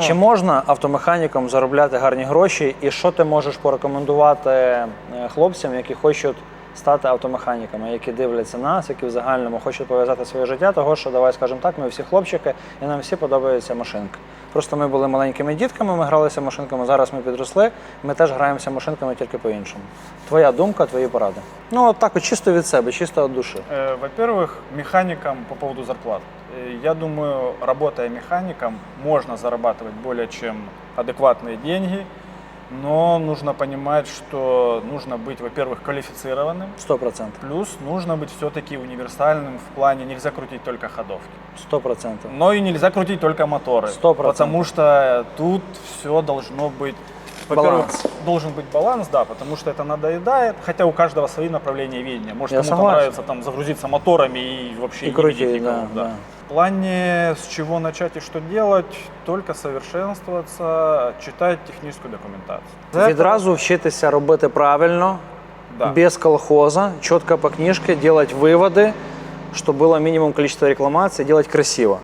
Чи можна автомеханікам заробляти гарні гроші, і що ти можеш порекомендувати е, хлопцям, які хочуть стати автомеханіками, які дивляться нас, які в загальному хочуть пов'язати своє життя, того що давай скажемо так, ми всі хлопчики, і нам всі подобаються машинки. Просто ми були маленькими дітками, ми гралися машинками. Зараз ми підросли, ми теж граємося машинками тільки по-іншому. Твоя думка, твої поради. Ну от так, от чисто від себе, чисто від душі. Э, Во-первых, механикам по поводу зарплат. Э, Я думаю, работая механиком, можно зарабатывать более чем адекватные деньги, Но нужно понимать, что нужно быть, во-первых, квалифицированным, Сто процентів. плюс нужно быть все-таки универсальным в плане нельзя крутить только ходовки. Сто процентів. Но и нельзя крутить только моторы. Сто процентов. Потому что тут все должно быть... Во-первых, должен быть баланс, да, потому что это надоедает, хотя у каждого свои направления видения. Может, кому-то нравится там загрузиться моторами и вообще И не крутить, видеть да, никого, да. В плане с чего начать и что делать, только совершенствоваться, читать техническую документацию. Відразу вчитися робити правильно, Да. без колхоза, чітко по книжке, делать выводы, чтобы было минимум количество рекламаций, делать красиво.